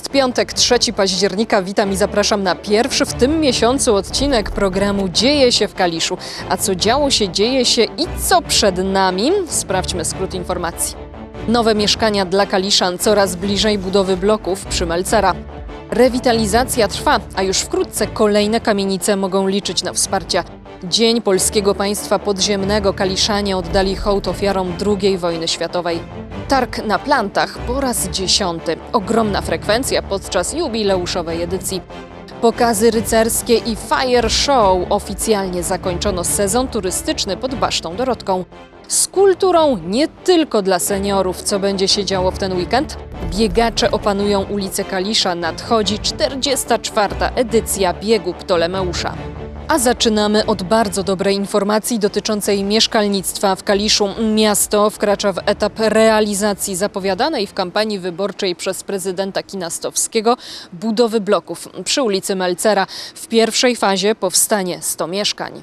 Jest piątek, 3 października. Witam i zapraszam na pierwszy w tym miesiącu odcinek programu Dzieje się w Kaliszu. A co działo się, dzieje się i co przed nami? Sprawdźmy skrót informacji. Nowe mieszkania dla Kaliszan coraz bliżej budowy bloków przy Melcera. Rewitalizacja trwa, a już wkrótce kolejne kamienice mogą liczyć na wsparcie. Dzień Polskiego Państwa Podziemnego Kaliszanie oddali hołd ofiarom II wojny światowej. Targ na plantach po raz dziesiąty. Ogromna frekwencja podczas jubileuszowej edycji. Pokazy rycerskie i fire show oficjalnie zakończono sezon turystyczny pod Basztą Dorotką. Z kulturą nie tylko dla seniorów, co będzie się działo w ten weekend. Biegacze opanują ulicę Kalisza, nadchodzi 44. edycja biegu Ptolemeusza. A zaczynamy od bardzo dobrej informacji dotyczącej mieszkalnictwa w Kaliszu. Miasto wkracza w etap realizacji zapowiadanej w kampanii wyborczej przez prezydenta Kinastowskiego budowy bloków przy ulicy Melcera. W pierwszej fazie powstanie 100 mieszkań.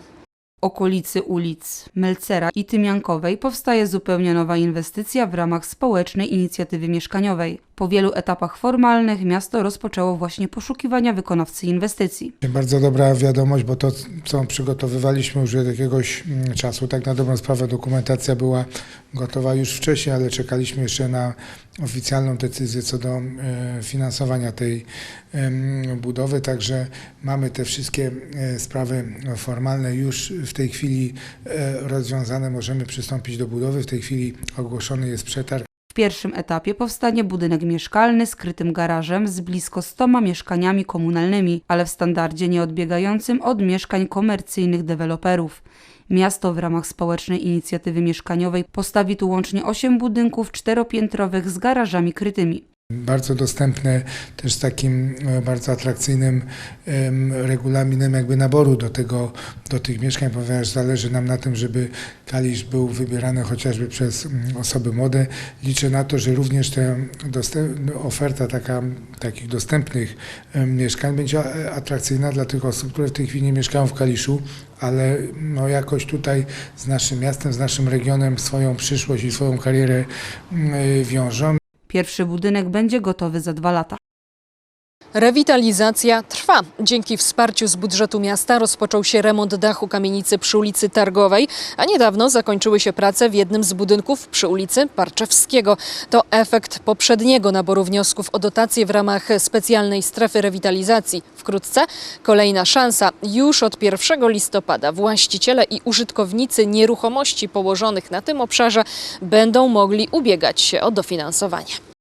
okolicy ulic Melcera i Tymiankowej powstaje zupełnie nowa inwestycja w ramach społecznej inicjatywy mieszkaniowej. Po wielu etapach formalnych miasto rozpoczęło właśnie poszukiwania wykonawcy inwestycji. Bardzo dobra wiadomość, bo to, co przygotowywaliśmy już od jakiegoś mm, czasu, tak na dobrą sprawę dokumentacja była gotowa już wcześniej, ale czekaliśmy jeszcze na oficjalną decyzję co do e, finansowania tej budowy, także mamy te wszystkie e, sprawy formalne już w tej chwili e, rozwiązane, możemy przystąpić do budowy. W tej chwili ogłoszony jest przetarg. Pierwszym etapie powstanie budynek mieszkalny z krytym garażem z blisko 100 mieszkaniami komunalnymi, ale w standardzie nieodbiegającym od mieszkań komercyjnych deweloperów. Miasto w ramach społecznej inicjatywy mieszkaniowej postawi tu łącznie 8 budynków czteropiętrowych z garażami krytymi. Bardzo dostępne, też z takim e, bardzo atrakcyjnym em, regulaminem jakby naboru do, tego, do tych mieszkań, ponieważ zależy nam na tym, żeby Kalisz był wybierany chociażby przez osoby młode. Liczę na to, że również dostęp, oferta taka, takich dostępnych mieszkań będzie atrakcyjna dla tych osób, które w tej chwili nie mieszkają w Kaliszu, ale no jakoś tutaj z naszym miastem, z naszym regionem swoją przyszłość i swoją karierę wiążą. Pierwszy budynek będzie gotowy za dwa lata. Rewitalizacja trwa. Dzięki wsparciu z budżetu miasta rozpoczął się remont dachu kamienicy przy ulicy Targowej, a niedawno zakończyły się prace w jednym z budynków przy ulicy Parczewskiego. To efekt poprzedniego naboru wniosków o dotacje w ramach specjalnej strefy rewitalizacji. Wkrótce kolejna szansa. Już od 1 listopada właściciele i użytkownicy nieruchomości położonych na tym obszarze będą mogli ubiegać się o dofinansowanie.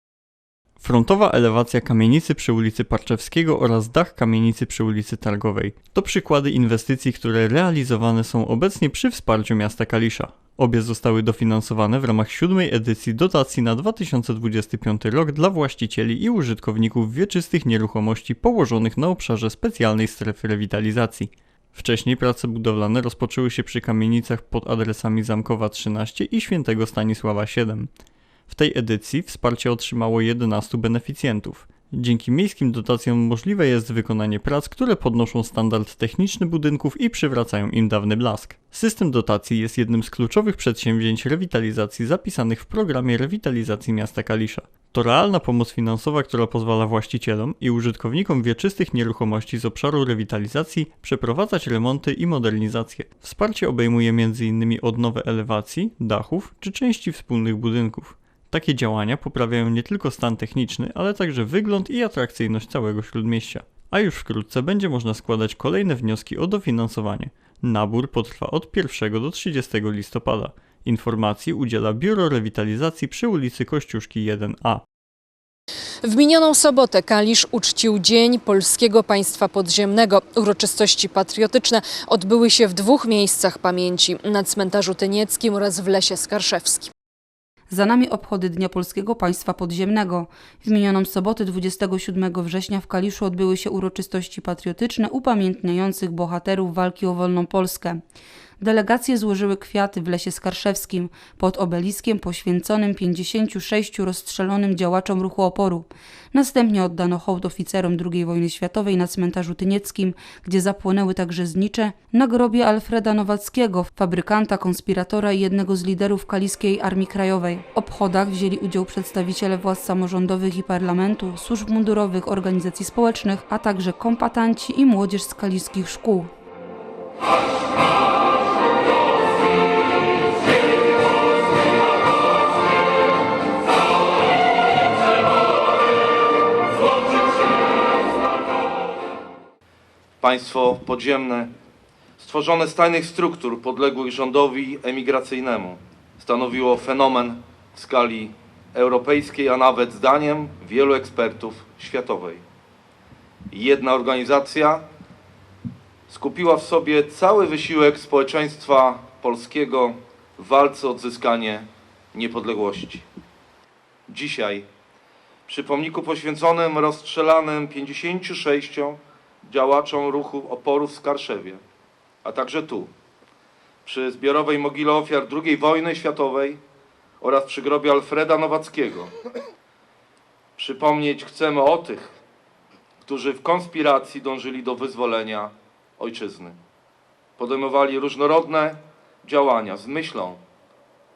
Frontowa elewacja kamienicy przy ulicy Parczewskiego oraz dach kamienicy przy ulicy Targowej. To przykłady inwestycji, które realizowane są obecnie przy wsparciu miasta Kalisza. Obie zostały dofinansowane w ramach siódmej edycji dotacji na 2025 rok dla właścicieli i użytkowników wieczystych nieruchomości położonych na obszarze specjalnej strefy rewitalizacji. Wcześniej prace budowlane rozpoczęły się przy kamienicach pod adresami Zamkowa 13 i Świętego Stanisława 7. W tej edycji wsparcie otrzymało 11 beneficjentów. Dzięki miejskim dotacjom możliwe jest wykonanie prac, które podnoszą standard techniczny budynków i przywracają im dawny blask. System dotacji jest jednym z kluczowych przedsięwzięć rewitalizacji zapisanych w programie rewitalizacji miasta Kalisza. To realna pomoc finansowa, która pozwala właścicielom i użytkownikom wieczystych nieruchomości z obszaru rewitalizacji przeprowadzać remonty i modernizacje. Wsparcie obejmuje m.in. odnowę elewacji, dachów czy części wspólnych budynków. Takie działania poprawiają nie tylko stan techniczny, ale także wygląd i atrakcyjność całego śródmieścia. A już wkrótce będzie można składać kolejne wnioski o dofinansowanie. Nabór potrwa od 1 do 30 listopada. Informacji udziela Biuro Rewitalizacji przy ulicy Kościuszki 1A. W minioną sobotę Kalisz uczcił Dzień Polskiego Państwa Podziemnego. Uroczystości patriotyczne odbyły się w dwóch miejscach pamięci na cmentarzu Tynieckim oraz w Lesie Skarszewskim. Za nami obchody Dnia Polskiego Państwa Podziemnego. W minioną sobotę 27 września w Kaliszu odbyły się uroczystości patriotyczne upamiętniających bohaterów walki o wolną Polskę. Delegacje złożyły kwiaty w Lesie Skarszewskim pod obeliskiem poświęconym 56 rozstrzelonym działaczom ruchu oporu. Następnie oddano hołd oficerom II wojny światowej na cmentarzu Tynieckim, gdzie zapłonęły także znicze, na grobie Alfreda Nowackiego, fabrykanta, konspiratora i jednego z liderów Kaliskiej Armii Krajowej. W obchodach wzięli udział przedstawiciele władz samorządowych i parlamentu, służb mundurowych, organizacji społecznych, a także kompatanci i młodzież z kaliskich szkół. Państwo podziemne, stworzone z tajnych struktur podległych rządowi emigracyjnemu, stanowiło fenomen w skali europejskiej, a nawet zdaniem wielu ekspertów światowej. Jedna organizacja skupiła w sobie cały wysiłek społeczeństwa polskiego w walce o odzyskanie niepodległości. Dzisiaj przy pomniku poświęconym rozstrzelanym 56 działaczom ruchu oporu w Skarszewie, a także tu, przy zbiorowej mogile ofiar II wojny światowej oraz przy grobie Alfreda Nowackiego. Przypomnieć chcemy o tych, którzy w konspiracji dążyli do wyzwolenia ojczyzny. Podejmowali różnorodne działania z myślą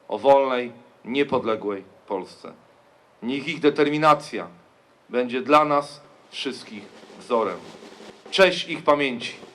o wolnej, niepodległej Polsce. Niech ich determinacja będzie dla nas wszystkich wzorem. Cześć ich pamięci.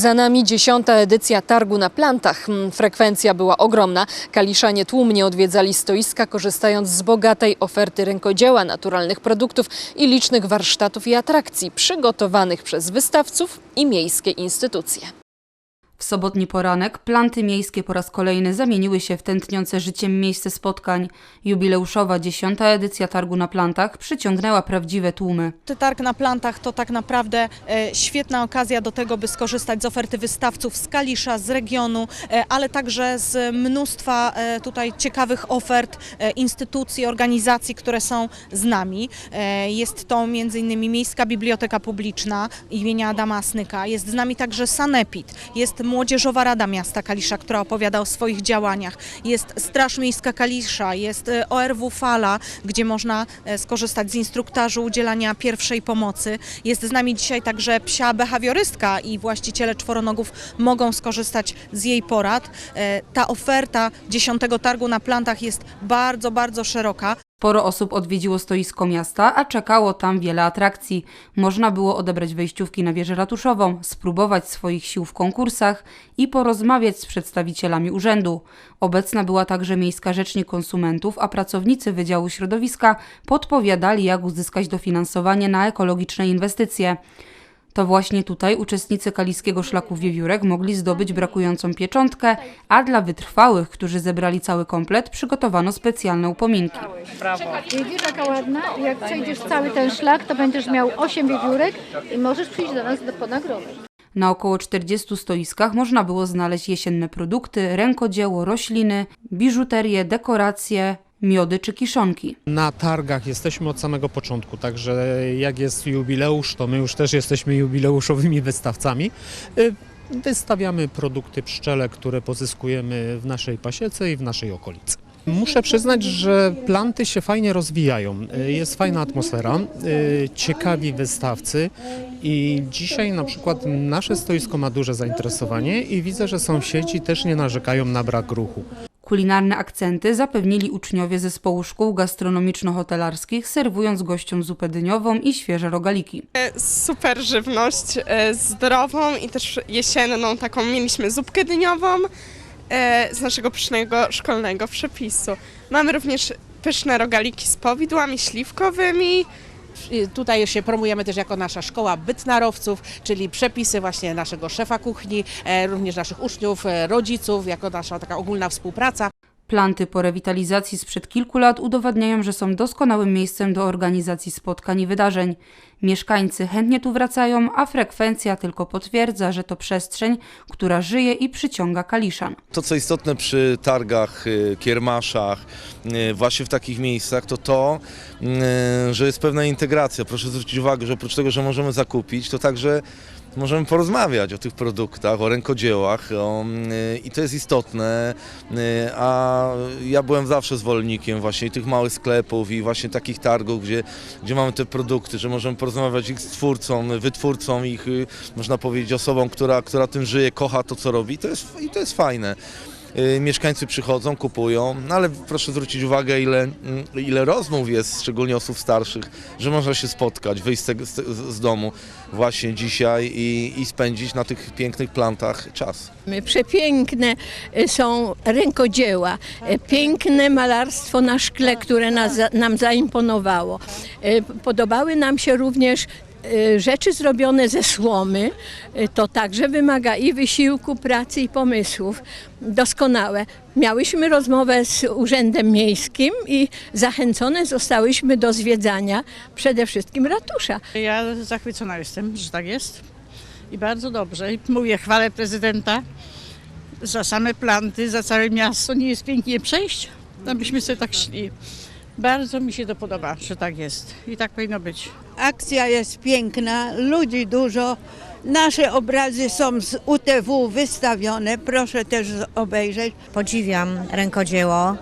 Za nami dziesiąta edycja targu na plantach. Mm, Frekwencja była ogromna. Kaliszanie tłumnie odwiedzali stoiska, korzystając z bogatej oferty rękodzieła, naturalnych produktów i licznych warsztatów i atrakcji przygotowanych przez wystawców i miejskie instytucje. W sobotni poranek planty miejskie po raz kolejny zamieniły się w tętniące życiem miejsce spotkań. Jubileuszowa dziesiąta edycja targu na plantach przyciągnęła prawdziwe tłumy. Targ na plantach to tak naprawdę e, świetna okazja do tego, by skorzystać z oferty wystawców z Kalisza, z regionu, e, ale także z mnóstwa e, tutaj ciekawych ofert instytucji, organizacji, które są z nami. Jest to m.in. Miejska Biblioteka Publiczna imienia Adama Asnyka, jest z nami także Sanepid, jest Młodzieżowa Rada Miasta Kalisza, która opowiada o swoich działaniach, jest Straż Miejska Kalisza, jest e, ORW Fala, gdzie można e, skorzystać z instruktażu udzielania pierwszej pomocy. Jest z nami dzisiaj także psia behawiorystka i właściciele czworonogów mogą skorzystać z jej porad. E, Ta oferta dziesiątego targu na plantach jest bardzo, bardzo szeroka. Sporo osób odwiedziło stoisko miasta, a czekało tam wiele atrakcji. Można było odebrać wejściówki na wieżę ratuszową, spróbować swoich sił w konkursach i porozmawiać z przedstawicielami urzędu. Obecna była także Miejska Rzecznik Konsumentów, a pracownicy Wydziału Środowiska podpowiadali, jak uzyskać dofinansowanie na ekologiczne inwestycje. To właśnie tutaj uczestnicy Kaliskiego Szlaku Wiewiórek mogli zdobyć brakującą pieczątkę, a dla wytrwałych, którzy zebrali cały komplet, przygotowano specjalne upominki. Widzisz jaka ładna? Jak przejdziesz cały ten szlak, to będziesz miał 8 wiewiórek i możesz przyjść do nas do, po nagrodę. Na około 40 stoiskach można było znaleźć jesienne produkty, rękodzieło, rośliny, biżuterię, dekoracje, miody czy kiszonki. Na targach jesteśmy od samego początku, także jak jest jubileusz, to my już też jesteśmy jubileuszowymi wystawcami. Y, Wystawiamy produkty pszczele, które pozyskujemy w naszej pasiece i w naszej okolicy. Muszę przyznać, że planty się fajnie rozwijają. Y, Jest fajna atmosfera, y, ciekawi wystawcy i dzisiaj na przykład nasze stoisko ma duże zainteresowanie i widzę, że sąsiedzi też nie narzekają na brak ruchu. Kulinarne akcenty zapewnili uczniowie zespołu szkół gastronomiczno-hotelarskich, serwując gościom zupę dyniową i świeże rogaliki. super żywność, e, zdrową i też jesienną taką. Mieliśmy zupkę dyniową e, z naszego pysznego szkolnego przepisu. Mamy również pyszne rogaliki z powidłami śliwkowymi. Tutaj się promujemy też jako nasza szkoła bytnarowców, czyli przepisy właśnie naszego szefa kuchni, e, również naszych uczniów, e, rodziców, jako nasza taka ogólna współpraca. Planty po rewitalizacji sprzed kilku lat udowadniają, że są doskonałym miejscem do organizacji spotkań i wydarzeń. Mieszkańcy chętnie tu wracają, a frekwencja tylko potwierdza, że to przestrzeń, która żyje i przyciąga Kaliszan. To, co istotne przy targach, y, kiermaszach, y, właśnie w takich miejscach, to to, y, że jest pewna integracja. Proszę zwrócić uwagę, że oprócz tego, że możemy zakupić, to także możemy porozmawiać o tych produktach, o rękodziełach o, y, i to jest istotne, y, a ja byłem zawsze zwolennikiem właśnie tych małych sklepów i właśnie takich targów, gdzie, gdzie mamy te produkty, że możemy porozmawiać ich z twórcą, wytwórcą, ich, y, można powiedzieć, osobą, która, która tym żyje, kocha to, co robi i to jest, i to jest fajne. Y, Mieszkańcy przychodzą, kupują, no ale proszę zwrócić uwagę, ile, mm, ile rozmów jest, szczególnie osób starszych, że można się spotkać, wyjść z, z, domu właśnie dzisiaj i, i spędzić na tych pięknych plantach czas. Przepiękne e, są rękodzieła, e, piękne malarstwo na szkle, które nas, nam zaimponowało. Podobały nam się również rzeczy zrobione ze słomy. E, To także wymaga i wysiłku, pracy i pomysłów. Doskonałe. Miałyśmy rozmowę z Urzędem Miejskim i zachęcone zostałyśmy do zwiedzania przede wszystkim ratusza. Ja zachwycona jestem, że tak jest i bardzo dobrze. I mówię, chwalę prezydenta za same planty, za całe miasto. Nie jest pięknie przejść, abyśmy sobie tak szli. Bardzo mi się to podoba, że tak jest i tak powinno być. Akcja jest piękna, ludzi dużo. Nasze obrazy są z UTW wystawione, proszę też obejrzeć. Podziwiam rękodzieło,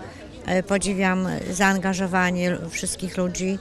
e, podziwiam zaangażowanie wszystkich ludzi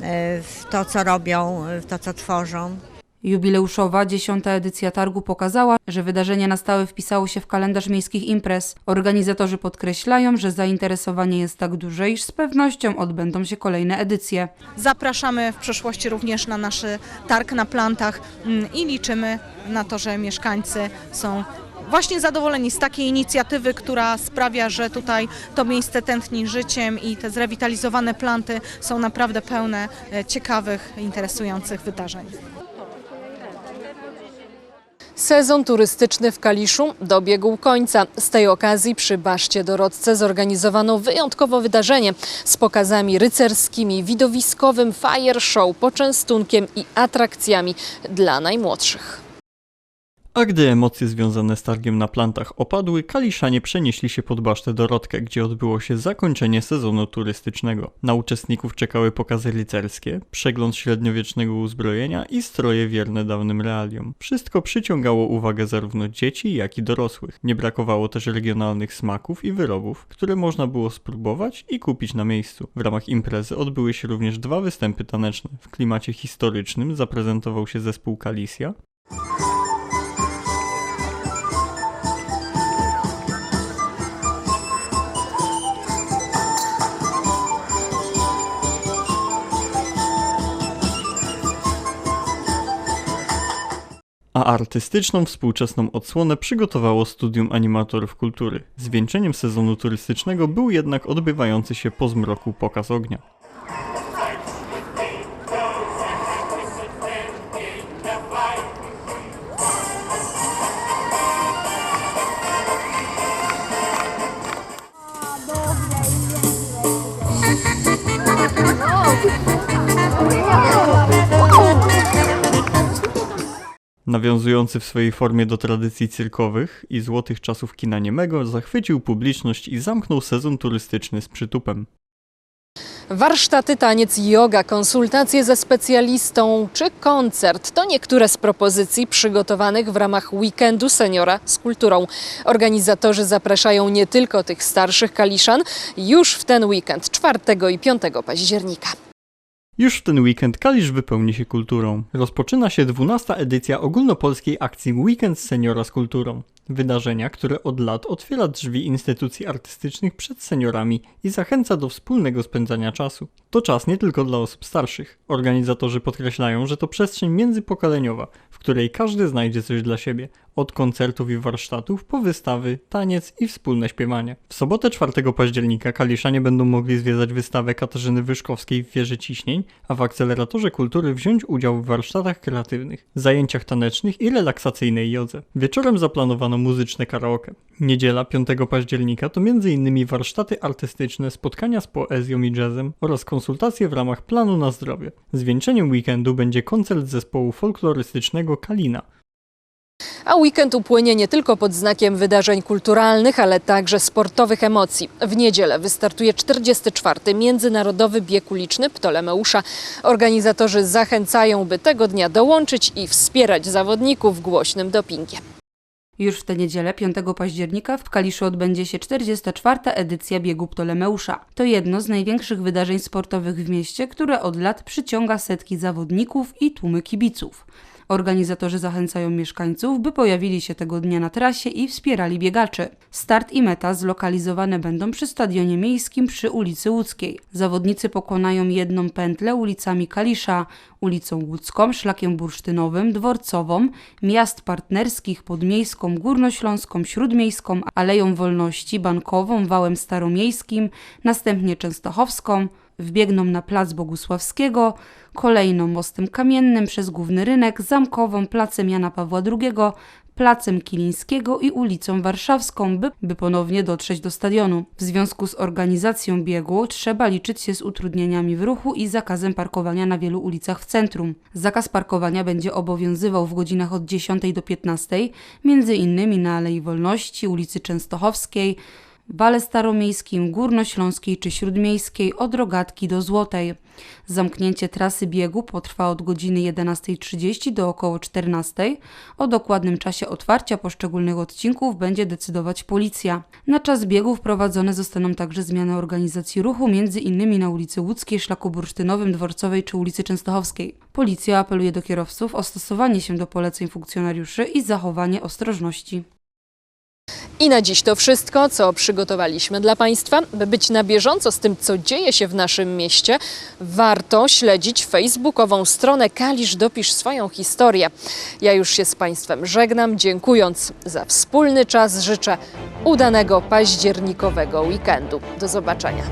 e, w to, co robią, w to, co tworzą. Jubileuszowa dziesiąta edycja targu pokazała, że wydarzenie na stałe wpisało się w kalendarz miejskich imprez. Organizatorzy podkreślają, że zainteresowanie jest tak duże, iż z pewnością odbędą się kolejne edycje. Zapraszamy w przyszłości również na nasz targ na plantach mm, i liczymy na to, że mieszkańcy są właśnie zadowoleni z takiej inicjatywy, która sprawia, że tutaj to miejsce tętni życiem i te zrewitalizowane planty są naprawdę pełne e, ciekawych, interesujących wydarzeń. Sezon turystyczny w Kaliszu dobiegł końca. Z tej okazji przy Baszcie Dorodce zorganizowano wyjątkowe wydarzenie z pokazami rycerskimi, widowiskowym fire show, poczęstunkiem i atrakcjami dla najmłodszych. A gdy emocje związane z targiem na plantach opadły, kaliszanie przenieśli się pod basztę Dorotkę, gdzie odbyło się zakończenie sezonu turystycznego. Na uczestników czekały pokazy rycerskie, przegląd średniowiecznego uzbrojenia i stroje wierne dawnym realiom. Wszystko przyciągało uwagę zarówno dzieci, jak i dorosłych. Nie brakowało też regionalnych smaków i wyrobów, które można było spróbować i kupić na miejscu. W ramach imprezy odbyły się również dwa występy taneczne. W klimacie historycznym zaprezentował się zespół Kalisja, a artystyczną współczesną odsłonę przygotowało Studium Animatorów Kultury. Zwieńczeniem sezonu turystycznego był jednak odbywający się po zmroku pokaz ognia. Nawiązujący w swojej formie do tradycji cyrkowych i złotych czasów kina niemego, zachwycił publiczność i zamknął sezon turystyczny z przytupem. Warsztaty, taniec, yoga, konsultacje ze specjalistą czy koncert to niektóre z propozycji przygotowanych w ramach weekendu seniora z kulturą. Organizatorzy zapraszają nie tylko tych starszych kaliszan już w ten weekend 4 i 5 października. Już w ten weekend Kalisz wypełni się kulturą. Rozpoczyna się 12. edycja ogólnopolskiej akcji Weekend Seniora z Kulturą. Wydarzenia, które od lat otwiera drzwi instytucji artystycznych przed seniorami i zachęca do wspólnego spędzania czasu. To czas nie tylko dla osób starszych. Organizatorzy podkreślają, że to przestrzeń międzypokoleniowa, w której każdy znajdzie coś dla siebie. Od koncertów i warsztatów po wystawy, taniec i wspólne śpiewanie. W sobotę 4 października Kaliszanie będą mogli zwiedzać wystawę Katarzyny Wyszkowskiej w Wieży Ciśnień, a w Akceleratorze Kultury wziąć udział w warsztatach kreatywnych, zajęciach tanecznych i relaksacyjnej jodze. Wieczorem zaplanowano muzyczne karaoke. Niedziela 5 października to m.in. warsztaty artystyczne, spotkania z poezją i jazzem oraz konsultacje w ramach planu na zdrowie. Zwieńczeniem weekendu będzie koncert zespołu folklorystycznego Kalina. A weekend upłynie nie tylko pod znakiem wydarzeń kulturalnych, ale także sportowych emocji. W niedzielę wystartuje 44. Międzynarodowy Bieg Uliczny Ptolemeusza. Organizatorzy zachęcają, by tego dnia dołączyć i wspierać zawodników głośnym dopingiem. Już w tę niedzielę, 5 października, w Kaliszu odbędzie się 44. edycja biegu Ptolemeusza. To jedno z największych wydarzeń sportowych w mieście, które od lat przyciąga setki zawodników i tłumy kibiców. Organizatorzy zachęcają mieszkańców, by pojawili się tego dnia na trasie i wspierali biegaczy. Start i meta zlokalizowane będą przy stadionie miejskim przy ulicy Łódzkiej. Zawodnicy pokonają jedną pętlę ulicami Kalisza, ulicą Łódzką, Szlakiem Bursztynowym, Dworcową, miast partnerskich Podmiejską, Górnośląską, Śródmiejską, Aleją Wolności, Bankową, Wałem Staromiejskim, następnie Częstochowską, wbiegną na Plac Bogusławskiego, kolejną Mostem Kamiennym przez Główny Rynek, Zamkową, Placem Jana Pawła II, Placem Kilińskiego i ulicą Warszawską, by, by ponownie dotrzeć do stadionu. W związku z organizacją biegu trzeba liczyć się z utrudnieniami w ruchu i zakazem parkowania na wielu ulicach w centrum. Zakaz parkowania będzie obowiązywał w godzinach od 10 do 15, między innymi na Alei Wolności, ulicy Częstochowskiej, Wale Staromiejskim, Górnośląskiej czy Śródmiejskiej od Rogatki do Złotej. Zamknięcie trasy biegu potrwa od godziny 11.30 do około 14.00. O dokładnym czasie otwarcia poszczególnych odcinków będzie decydować policja. Na czas biegu wprowadzone zostaną także zmiany organizacji ruchu, innymi na ulicy Łódzkiej, Szlaku Bursztynowym, Dworcowej czy ulicy Częstochowskiej. Policja apeluje do kierowców o stosowanie się do poleceń funkcjonariuszy i zachowanie ostrożności. I na dziś to wszystko, co przygotowaliśmy dla Państwa. By być na bieżąco z tym, co dzieje się w naszym mieście, warto śledzić facebookową stronę Kalisz Dopisz swoją historię. Ja już się z Państwem żegnam, dziękując za wspólny czas. Życzę udanego październikowego weekendu. Do zobaczenia.